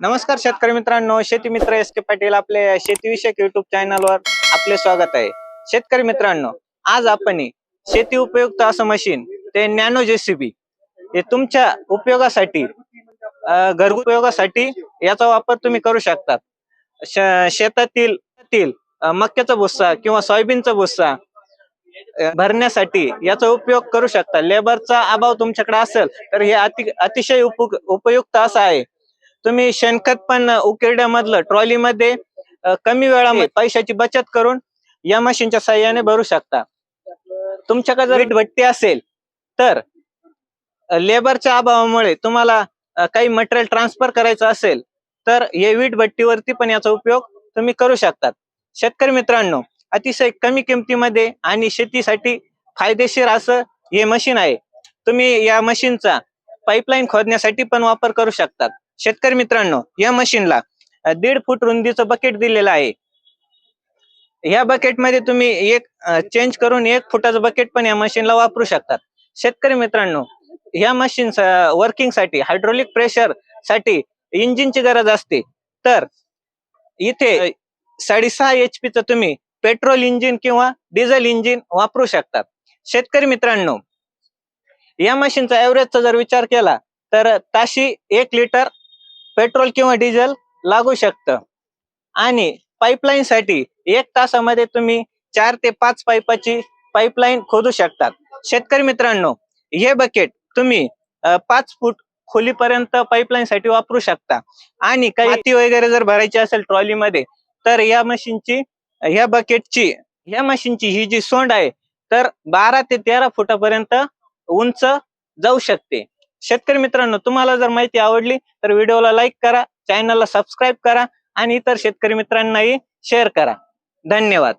नमस्कार शेतकरी मित्रांनो शेती मित्र एस के पाटील आपले शेतीविषयक युट्यूब चॅनलवर आपले स्वागत आहे. शेतकरी मित्रांनो आज आपण शेती उपयुक्त असं मशीन ते नॅनो जेसीबी हे तुमच्या उपयोगासाठी घर उपयोगासाठी याचा वापर तुम्ही करू शकतात. शेतातील तील, मक्याचा भुस्सा किंवा सोयाबीनचा भुस्सा भरण्यासाठी याचा उपयोग करू शकता. लेबरचा अभाव तुमच्याकडे असेल तर हे अति अतिशय उप- उपयुक्त असं आहे. तुम्ही शेणखत पण उकिरड्यामधलं ट्रॉलीमध्ये कमी वेळामध्ये पैशाची बचत करून या मशीनच्या साह्याने भरू शकता. तुमच्याकडे जर वीट भट्टी असेल तर लेबरच्या अभावामुळे तुम्हाला काही मटेरियल ट्रान्सफर करायचं असेल तर हे वीट भट्टीवरती पण याचा उपयोग तुम्ही करू शकतात. शेतकरी मित्रांनो अतिशय कमी किमतीमध्ये आणि शेतीसाठी फायदेशीर असं हे मशीन आहे. तुम्ही या मशीनचा पाईपलाईन खोदण्यासाठी पण वापर करू शकतात. शेतकरी मित्रांनो या मशीनला दीड फूट रुंदीचं बकेट दिलेलं आहे. या बकेटमध्ये तुम्ही एक चेंज करून एक फुटाचं बकेट पण या मशीनला वापरू शकतात. शेतकरी मित्रांनो या मशीन वर्किंगसाठी हायड्रोलिक प्रेशरसाठी इंजिनची गरज असते. तर इथे साडेसहा एच च तुम्ही पेट्रोल इंजिन किंवा डिझेल इंजिन वापरू शकतात. शेतकरी मित्रांनो या मशीनचा एव्हरेजचा जर विचार केला तर ताशी एक लिटर पेट्रोल किंवा डिझेल लागू शकतं. आणि पाईपलाईन साठी एक तासामध्ये तुम्ही चार ते पाच पाईपाची पाईपलाईन खोदू शकतात. शेतकरी मित्रांनो हे बकेट तुम्ही पाच फूट खोलीपर्यंत पाईपलाईन साठी वापरू शकता. आणि काही माती वगैरे जर भरायची असेल ट्रॉलीमध्ये तर या मशीनची ह्या बकेटची ह्या मशीनची ही जी सोंड आहे तर बारा ते तेरा फुटापर्यंत उंच जाऊ शकते. शेतकरी मित्रांनो तुम्हाला जर माहिती आवडली तर व्हिडिओला लाईक करा चॅनलला सबस्क्राईब करा आणि इतर शेतकरी मित्रांनाही शेअर करा. धन्यवाद.